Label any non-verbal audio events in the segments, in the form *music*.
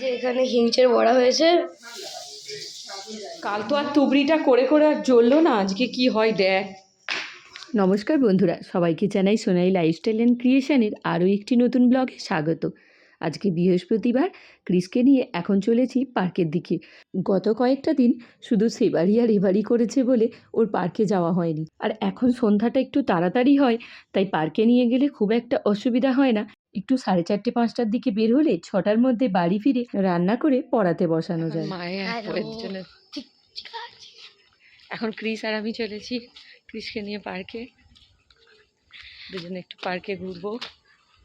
যে এখানে হিংচের বড়া হয়েছে। কাল তো আর তুবড়িটা করে করে আর জ্বললো না আজকে কি হয় দেখ। নমস্কার বন্ধুরা সবাইকে জানাই সোনাই লাইফস্টাইল অ্যান্ড ক্রিয়েশনের আরও একটি নতুন ব্লগে স্বাগত। আজকে বৃহস্পতিবার ক্রিসকে নিয়ে এখন চলেছি পার্কের দিকে। গত কয়েকটা দিন শুধু সেবারই আর এবারই করেছে বলে ওর পার্কে যাওয়া হয়নি। আর এখন সন্ধ্যাটা একটু তাড়াতাড়ি হয় তাই পার্কে নিয়ে গেলে খুব একটা অসুবিধা হয় না। একটু সাড়ে চারটে পাঁচটার দিকে বের হলে ছটার মধ্যে বাড়ি ফিরে রান্না করে পড়াতে বসানো যায়। এখন ক্রিস আর আমি চলেছি ক্রিসকে নিয়ে পার্কে। দুজনে একটু পার্কে ঘুরবো।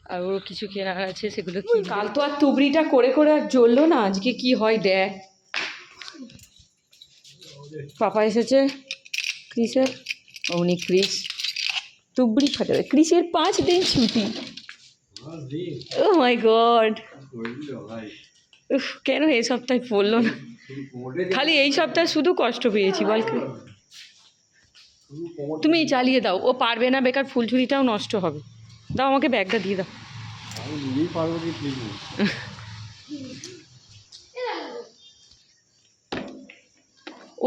আর ওর কিছু কেনার আছে সেগুলো কি কাল তো আর তুবড়িটা করে করে আর জ্বললো না আজকে কি হয় দেখ। পাপা এসেছে ক্রিসের অমনি ক্রিস। তুবড়ি ফাটাবে ক্রিসের পাঁচ দিন ছুটি। ও মাই গড উফ, কেন এই সপ্তাহে পড়ল না? খালি এই সপ্তাহে শুধু কষ্ট পেয়েছি, বল? তুমি চালিয়ে দাও, ও পারবে না বেকার, ফুলঝুরিটাও নষ্ট হবে। দাও আমাকে ব্যাগটা দিয়ে দাও।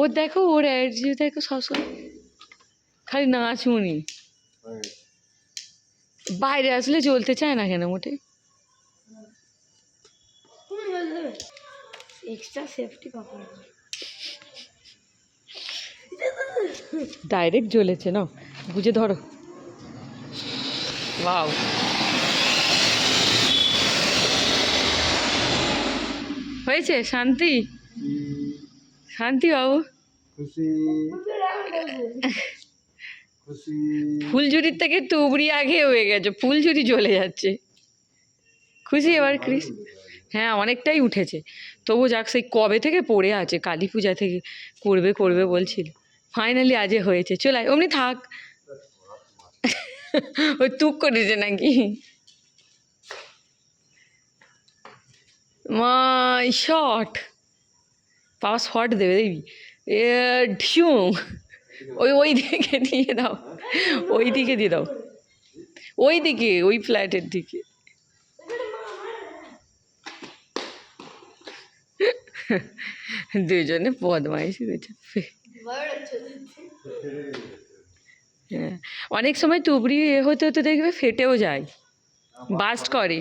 ও দেখো, ওর অ্যাডজিও দেখো সবসময় খালি নাচুনি বাইরে আসলে চলতে চায় না কেন মোটে? এক্সট্রা সেফটি ডাইরেক্ট জ্বলেছে না বুঝে ধরো। বাও হয়েছে শান্তি? শান্তি বাবু। খুশি। ফুলঝুরির থেকে তুবড়ি আগে হয়ে গেছে ফুলঝুরি জ্বলে যাচ্ছে। খুশি এবার ক্রিস হ্যাঁ অনেকটাই উঠেছে। তবু যাক সেই কবে থেকে পড়ে আছে কালী পূজা থেকে করবে করবে বলছিল। ফাইনালি আজে হয়েছে। চলে আয়, অমনি থাক। ওই তুক করেছে নাকি? মাই শট বাবা শট দেবে দেখবি। এ ঢিউ ওই ওই দিকে দিয়ে দাও। ওই দিকে দিয়ে দাও। ওই দিকে, ওই ফ্ল্যাটের দিকে। দুজনে বদমাইশি হয়েছে। হ্যাঁ অনেক সময় তুবড়ি হতে হতে দেখবে ফেটেও যায়। বাস্ট করে।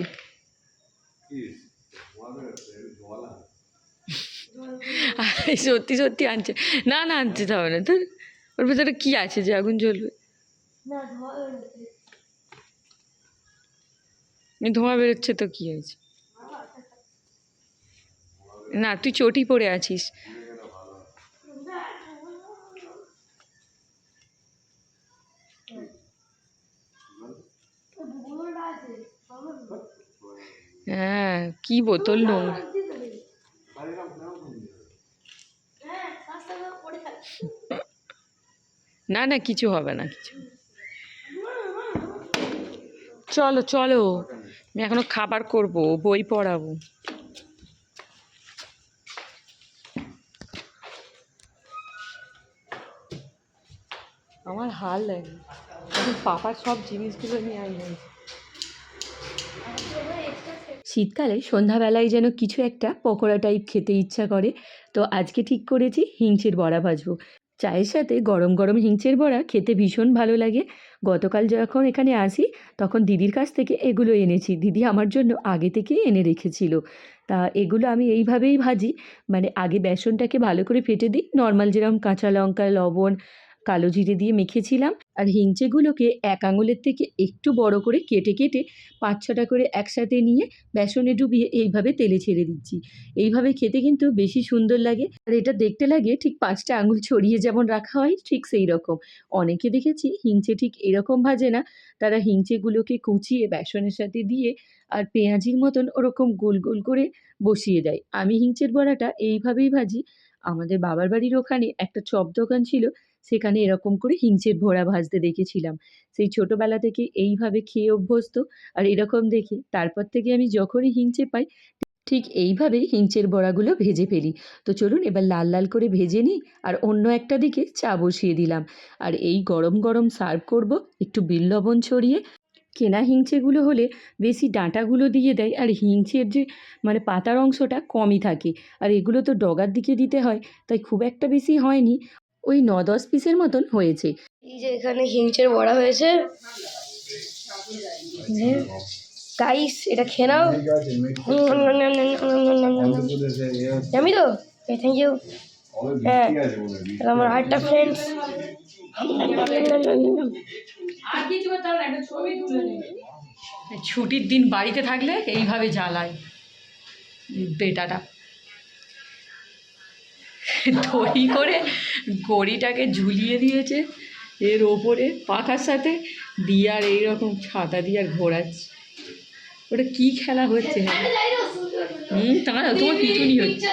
সত্যি সত্যি আনছে। না না, আনতে হবে না। তোর ওর ভেতরে কি আছে যে আগুন জ্বলবে? ধোঁয়া বেরোচ্ছে। তো কি হয়েছে? না তুই চটি পড়ে আছিস। হ্যাঁ কি বোতল নোংরা। না না, কিছু হবে না, কিছু চলো চলো, আমি এখনও খাবার করব, বই পড়াবো। আমার হাল লাগে। এখন পাপার সব জিনিসগুলো নিয়ে আই শীতকালে সন্ধ্যাবেলায় যেন কিছু একটা পকোড়া টাইপ খেতে ইচ্ছা করে, তো আজকে ঠিক করেছি হিংচের বড়া ভাজবো। চায়ের সাথে গরম গরম হিংচের বড়া খেতে ভীষণ ভালো লাগে। গতকাল যখন এখানে আসি, তখন দিদির কাছ থেকে এগুলো এনেছি। দিদি আমার জন্য আগে থেকেই এনে রেখেছিল। তা এগুলো আমি এইভাবেই ভাজি। মানে আগে বেসনটাকে ভালো করে ফেটে দিই। নর্মাল যেরকম কাঁচা লঙ্কা, লবণ কালো জিরে দিয়ে মেখেছিলাম আর হিংচেগুলোকে এক আঙুলের থেকে একটু বড় করে কেটে কেটে পাঁচ ছটা করে একসাথে নিয়ে বেসনে ডুবিয়ে এইভাবে তেলে ছেড়ে দিচ্ছি। এইভাবে খেতে কিন্তু বেশি সুন্দর লাগে আর এটা দেখতে লাগে ঠিক পাঁচটা আঙুল ছড়িয়ে যেমন রাখা হয় ঠিক সেই রকম। অনেকে দেখেছি হিংচে ঠিক এরকম ভাজে না, তারা হিংচেগুলোকে কুচিয়ে বেসনের সাথে দিয়ে আর পেঁয়াজির মতন ওরকম গোল গোল করে বসিয়ে দেয়। আমি হিংচের বড়াটা এইভাবেই ভাজি। আমাদের বাবার বাড়ির ওখানে একটা চপ দোকান ছিল সেখানে এরকম করে হিংচের ভোড়া ভাজতে দেখেছিলাম। সেই ছোটোবেলা থেকে এইভাবে খেয়ে অভ্যস্ত আর এরকম দেখে তারপর থেকে আমি যখনই হিংচে পাই, ঠিক এইভাবেই হিংচের বড়াগুলো ভেজে ফেলি। তো চলুন এবার লাল লাল করে ভেজে নিই আর অন্য একটা দিকে চা বসিয়ে দিলাম। আর এই গরম গরম সার্ভ করব একটু বিল লবণ ছড়িয়ে। কেনা হিংচেগুলো হলে বেশি ডাঁটাগুলো দিয়ে দেয় আর হিংচের যে মানে পাতার অংশটা কমই থাকে। আর এগুলো তো ডগার দিকে দিতে হয়, তাই খুব একটা বেশি হয়নি। ওই ন দশ পিসের মতন হয়েছে। এই যে এখানে হিংচের বড়া হয়েছে। গাইস এটা খেয়ে নাও। জানি তো থ্যাংক ইউ হ্যাঁ। হয় আমার আরেকটা ফ্রেন্ডস ছুটির দিন বাড়িতে থাকলে এইভাবে জ্বালায়। বেটাটা। দড়ি করে গড়িটাকে ঝুলিয়ে দিয়েছে এর ওপরে পাখার সাথে দিয়ে আর এইরকম ছাতা দিয়ে আর ঘোরাচ্ছে। ওটা কি খেলা হচ্ছে? হ্যাঁ হুম দাঁড়াও তোমার পিছুনি হচ্ছে।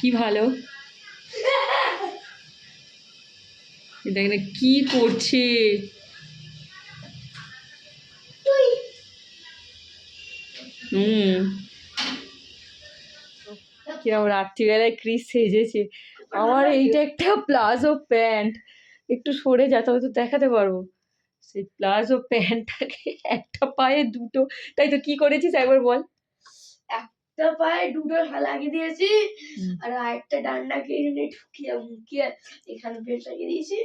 কি ভালো? এটা এখানে কি করছে? হুম। কিরম রাত্রিবেলায় ক্রিস সেজেছে। আমার এইটা একটা প্লাজো প্যান্ট। একটু সরে যা তবে তো দেখাতে পারব। সেই প্লাজো প্যান্টটাকে একটা পায়ে দুটো তাই তো কি করেছিস একবার বল। একটা পায়ে দুটো লাগিয়ে দিয়েছি আর আরেকটা ডান্ডাকে এখানে ঢুকিয়ে মুখিয়ে এখানে বেশ লাগিয়ে দিয়েছি।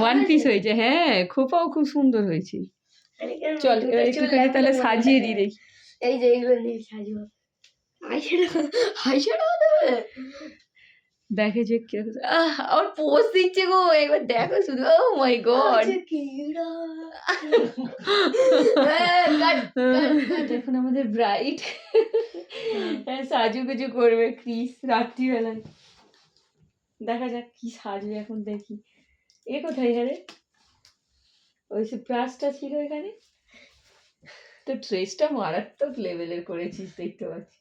ওয়ান পিস হয়েছে হ্যাঁ খোপাও খুব সুন্দর হয়েছে। চল এবার একটুখানি তাহলে সাজিয়ে। দিই দেখি। এই যে এইগুলো নিয়ে সাজিয়ে আইশ্যাডো দেবে দেখে যে আহ আমার পোজ দিচ্ছে গো একবার দেখো শুধু। Oh my God. হ্যাঁ। এখন আমাদের ব্রাইট। সাজুগুজু করবে ক্রিস রাত্রিবেলায়। দেখা যাক কি সাজবে এখন দেখি। এ কোথায় এখানে ওই সে ব্রাশটা ছিল এখানে। তো ড্রেসটা মারাত্মক লেভেলের করেছিস দেখতে পাচ্ছি।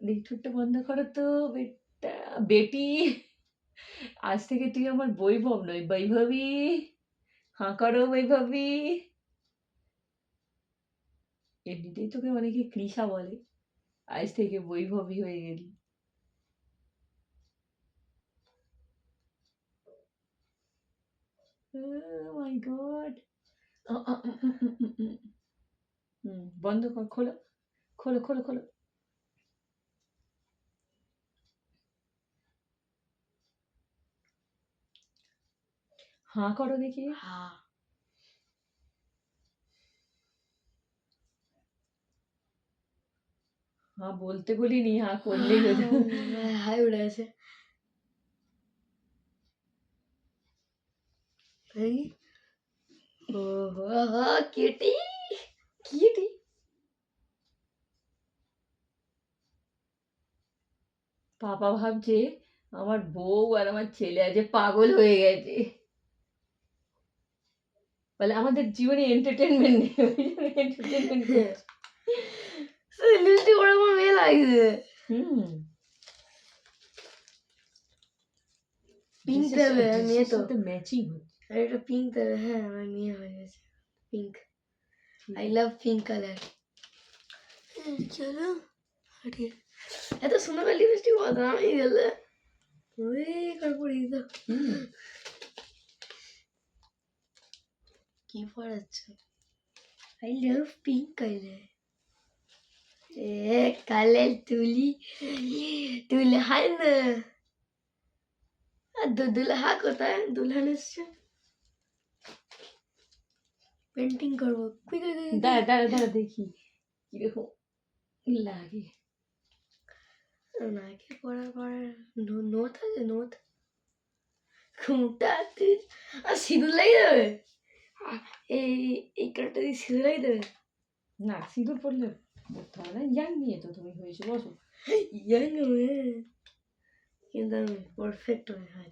ঠোঁটটা বন্ধ করো তো বেটা, বেটি, আজ থেকে তুই আমার বৈভব নয়, বৈভবী। হাঁ করো বৈভবী। এমনিতেই তোকে অনেকে কৃষা বলে, আজ থেকে বৈভবী হয়ে গেলি। My God. বন্ধ কর, খোলো খোলো খোলো খোলো। হাঁ করো দেখি। হ্যাঁ। হাঁ বলতে বলিনি হাঁ করলেই। হাই উড়ে আছে এই। ও হো কেটি। পাপা ভাবছে আমার বউ আর আমার ছেলে আজ পাগল হয়ে গেছে। বলে আমাদের জীবনে এন্টারটেনমেন্ট নেই। *laughs* এন্টারটেনমেন্ট লিপস্টিক ওর আমার মেয়ে লাগছে। হুম। পিঙ্ক দেবে মেয়ে তো। ম্যাচিং হচ্ছে। আর এটা পিঙ্ক দেবে হ্যাঁ আমার মেয়ে হয়ে গেছে। Pink I love pink colour চলো আরে এত সুন্দর লিপস্টিক বদনামই গেলে। ওই করে পড়ি তো হুম কি পড়াচ্ছ আই লাভ পিঙ্ক কালার এ কালার তুলি দুলহান। দুলহা কোথায়? দুলহান এসছে। পেন্টিং করব। দাঁড়া দাঁড়া দাঁড়া দেখি। কীরকম লাগে। নাকে পড়া পড়া নো- নোট আছে নোট। আর সিঁদুর লাগিয়ে দেবে? আ- এই এই দিয়ে দেবে? না সিঁদুর পড়লে পড়তে হবে না। ইয়াং নিয়ে তো তুমি হয়েছে বসো। ইয়াং মেয়ে? কিন্তু আমি পারফেক্ট হয়ে হয়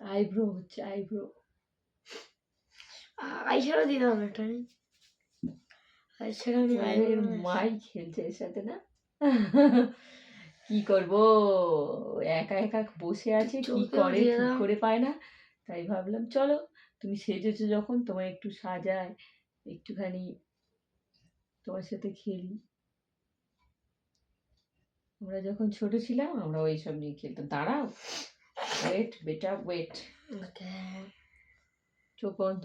আইব্রো হচ্ছে আইব্রো আইশ্যাডো দাও না একটা আইশ্যাডো মাই খেলছে এর সাথে না? কি করব? একা একা বসে আছে কি করে দাও। করে পায় না? তাই ভাবলাম চলো তুমি সেজেছো যখন তোমায় একটু সাজায় একটুখানি তোমার সাথে খেলি। আমরা যখন ছোট ছিলাম আমরা ওইসব নিয়ে খেলতাম। দাঁড়াও। ওয়েট বেটা ওয়েট চোখ বন্ধ।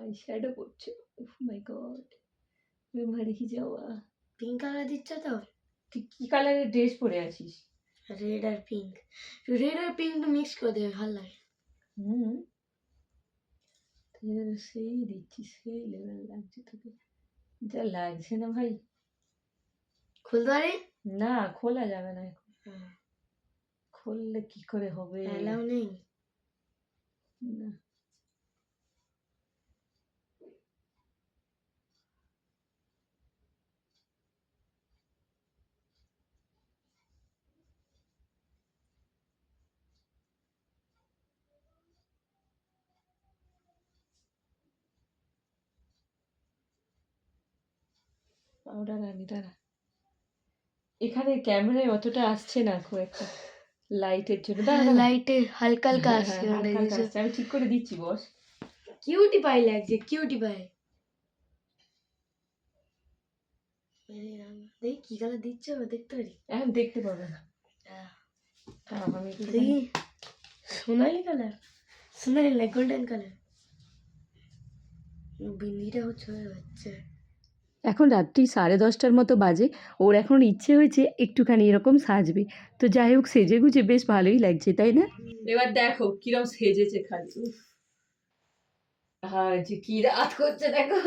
আই শ্যাডো পড়ছে উফ মাই গড মারি যাওয়া পিঙ্ক কালার দিচ্ছ তো? তুই কি কালারের ড্রেস পরে আছিস? রেড আর পিঙ্ক রেড আর পিঙ্ক মিক্স করে দেবে ভালো লাগে। হুম। সেই দিচ্ছিস সেই লেভেল লাগছে তোকে। যা লাগছে না ভাই। খুলতে পারি? না খোলা যাবে না এখন। খুললে কি করে হবে? অ্যালাউ নেই? না। পাউডার আনি দাঁড়া। এখানে ক্যামেরায় অতটা আসছে না খুব একটা লাইটের জন্য। লাইটে হালকা হালকা হ্যাঁ, আসছে হ্যাঁ, আসছে। আমি ঠিক করে দিচ্ছি বস। কিউটি পাই লাগছে কিউটি পাই। দেখি কি কালার দিচ্ছে ও দেখতে পারি? এখন দেখতে পাবে না। আহ, আমি দেখি সোনালি কালার সোনালি গোল্ডেন কালার। বিন্দিটা হচ্ছে হচ্ছে এখন রাত্রি সাড়ে দশটার মতো বাজে। ওর এখন ইচ্ছে হয়েছে একটুখানি এরকম সাজবে। তো যাই হোক সেজে গুজে বেশ ভালোই লাগছে তাই না? এবার দেখো কিরম সেজেছে খালি উফ। হ্যাঁ যে কি রাত করছে দেখো।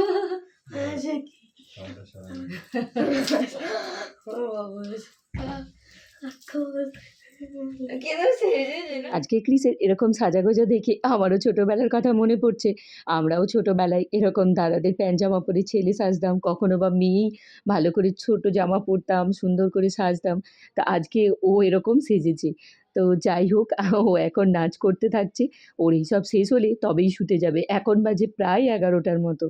আজকে ক্রিসের এরকম সাজাগোজা দেখে আমারও ছোটবেলার কথা মনে পড়ছে। আমরাও ছোটবেলায় এরকম দাদাদের প্যান্ট জামা পরে ছেলে সাজতাম, কখনো বা মেয়েই ভালো করে ছোট জামা পরতাম, সুন্দর করে সাজতাম। তা আজকে ও এরকম সেজেছে। তো যাই হোক, ও এখন নাচ করতে থাকছে, ওর এইসব শেষ হলে তবেই শুতে যাবে। এখন বাজে প্রায় এগারোটার মতো।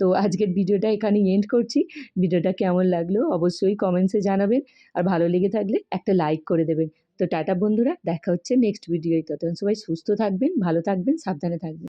তো আজকের ভিডিওটা এখানে এন্ড করছি। ভিডিওটা কেমন লাগল অবশ্যই কমেন্টসে জানাবেন। আর ভালো লেগে থাকলে একটা লাইক করে দেবেন। তো টাটা বন্ধুরা, দেখা হচ্ছে নেক্সট ভিডিওয় ততক্ষণ সবাই সুস্থ থাকবেন, ভালো থাকবেন, সাবধানে থাকবেন।